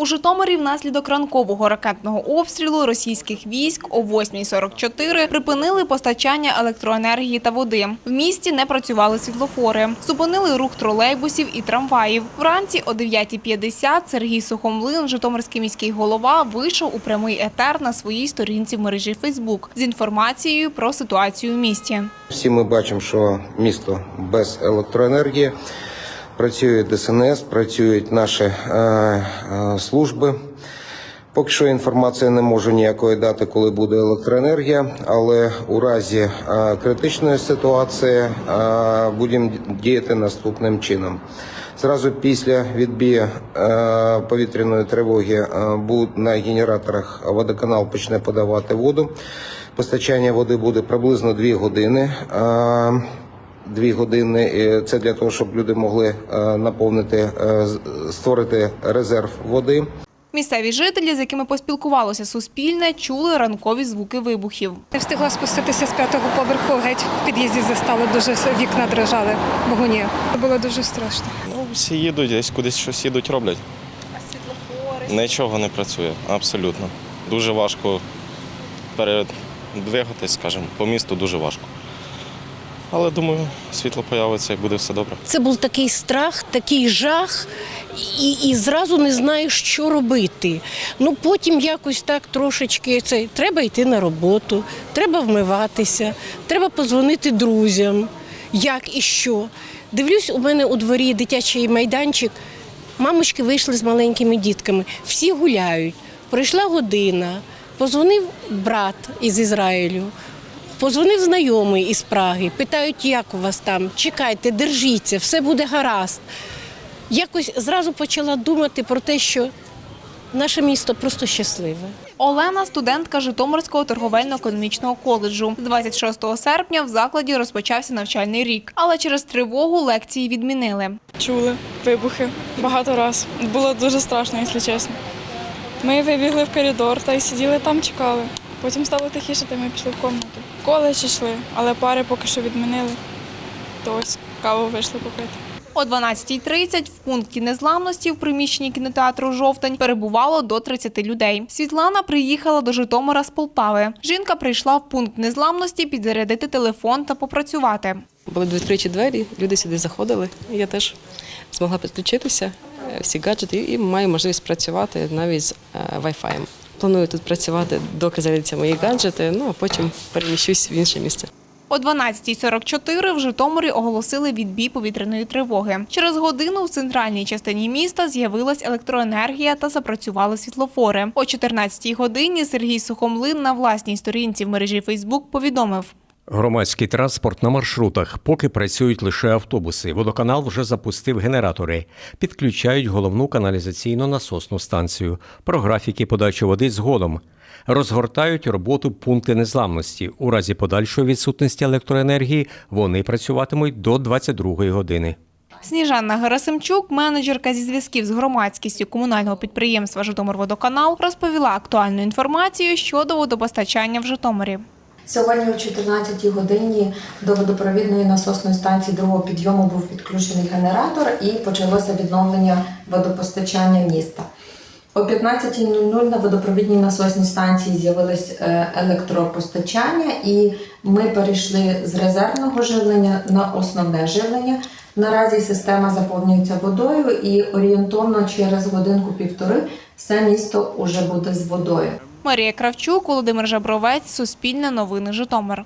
У Житомирі внаслідок ранкового ракетного обстрілу російських військ о 8.44 припинили постачання електроенергії та води. В місті не працювали світлофори. Зупинили рух тролейбусів і трамваїв. Вранці о 9.50 Сергій Сухомлин, Житомирський міський голова, вийшов у прямий етер на своїй сторінці в мережі Фейсбук з інформацією про ситуацію в місті. Всі ми бачимо, що місто без електроенергії. Працює ДСНС, працюють наші е, е, служби. Поки що інформація не можу ніякої дати, коли буде електроенергія, але у разі е, критичної ситуації е, будемо діяти наступним чином. Зразу після відбію е, повітряної тривоги е, на генераторах водоканал почне подавати воду. Постачання води буде приблизно 2 години. Е, Дві години е, це для того, щоб люди могли е, наповнити, е, з- створити резерв води. Місцеві жителі, з якими поспілкувалося Суспільне, чули ранкові звуки вибухів. Не встигла спуститися з п'ятого поверху, геть в під'їзді застали, дуже вікна дрижали, вогоні. Було дуже страшно. Ну, всі їдуть, десь кудись щось їдуть, роблять. А світлофори? Нічого не працює, абсолютно. Дуже важко передвигатись, скажімо, по місту дуже важко. Але думаю, світло появиться і буде все добре. Це був такий страх, такий жах, і, і зразу не знаєш, що робити. Ну потім якось так трошечки це треба йти на роботу, треба вмиватися, треба позвонити друзям, як і що. Дивлюсь, у мене у дворі дитячий майданчик. Мамочки вийшли з маленькими дітками, всі гуляють. Пройшла година, позвонив брат із Ізраїлю. Позвонив знайомий із Праги, питають, як у вас там, чекайте, держіться, все буде гаразд. Якось зразу почала думати про те, що наше місто просто щасливе. Олена – студентка Житомирського торговельно-економічного коледжу. З 26 серпня в закладі розпочався навчальний рік, але через тривогу лекції відмінили. чули вибухи багато раз. Було дуже страшно, якщо чесно. Ми вибігли в коридор та й сиділи там, чекали. Потім стало тихіше, та ми пішли в кімнату. Коледж йшли, але пари поки що відмінили. То ось каву вийшли попити. О 12.30 в пункті незламності в приміщенні кінотеатру «Жовтень» перебувало до 30 людей. Світлана приїхала до Житомира з Полтави. Жінка прийшла в пункт незламності підзарядити телефон та попрацювати. Були відкриті двері, люди сюди заходили. Я теж змогла підключитися, е, всі гаджети, і маю можливість працювати навіть з е, Wi-Fi. Планую тут працювати, доки зарядяться мої гаджети, ну а потім переміщусь в інше місце. О 12.44 в Житомирі оголосили відбій повітряної тривоги. Через годину в центральній частині міста з'явилась електроенергія та запрацювали світлофори. О 14 годині Сергій Сухомлин на власній сторінці в мережі Фейсбук повідомив. Громадський транспорт на маршрутах, поки працюють лише автобуси. Водоканал вже запустив генератори, підключають головну каналізаційну насосну станцію. Про графіки подачі води згодом. Розгортають роботу пункти незламності. У разі подальшої відсутності електроенергії вони працюватимуть до 22 години. Сніжанна Герасимчук, менеджерка зі зв'язків з громадськістю комунального підприємства Житомирводоканал, розповіла актуальну інформацію щодо водопостачання в Житомирі. Сьогодні о 14 годині до водопровідної насосної станції другого підйому був підключений генератор і почалося відновлення водопостачання міста. О 15.00 на водопровідній насосній станції з'явилось е, електропостачання, і ми перейшли з резервного живлення на основне живлення. Наразі система заповнюється водою, і орієнтовно через годинку-півтори все місто уже буде з водою. Марія Кравчук, Володимир Жабровець, Суспільне новини Житомир.